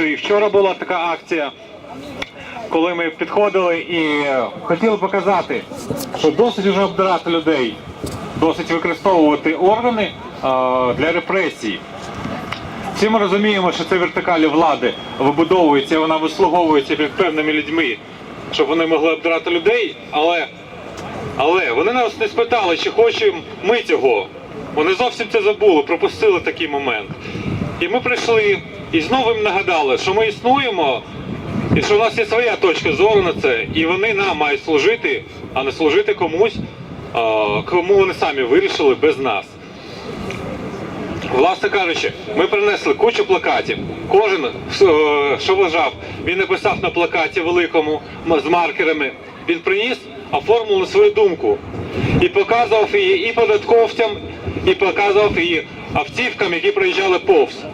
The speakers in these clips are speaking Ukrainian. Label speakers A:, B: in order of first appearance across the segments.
A: і вчора була така акція, коли ми підходили і хотіли показати, що досить вже обдирати людей, досить використовувати органи е, для репресій. Всі ми розуміємо, що це вертикалі влади вибудовується, вона вислуговується перед певними людьми, щоб вони могли обдирати людей, але, але вони нас не спитали, чи хочемо ми цього. Вони зовсім це забули, пропустили такий момент. І ми прийшли і знову їм нагадали, що ми існуємо, і що у нас є своя точка зору на це, і вони нам мають служити, а не служити комусь, кому вони самі вирішили без нас. Власне кажучи, ми принесли кучу плакатів. Кожен, е, що вважав, він написав на плакаті великому з маркерами. Він приніс, оформив на свою думку і показував її і податковцям, і показував її автівкам, які проїжджали повз.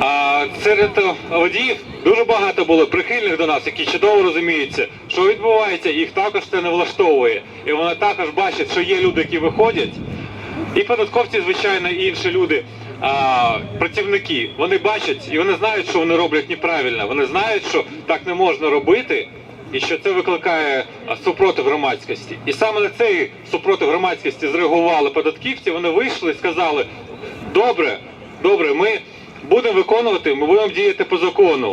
A: А серед водіїв дуже багато було прихильних до нас, які чудово розуміються, що відбувається, їх також це не влаштовує. І вони також бачать, що є люди, які виходять. І податковці, звичайно, і інші люди, а, працівники, вони бачать і вони знають, що вони роблять неправильно. Вони знають, що так не можна робити, і що це викликає супротив громадськості. І саме на цей супротив громадськості зреагували податківці. Вони вийшли і сказали: добре, добре, ми будемо виконувати, ми будемо діяти по закону.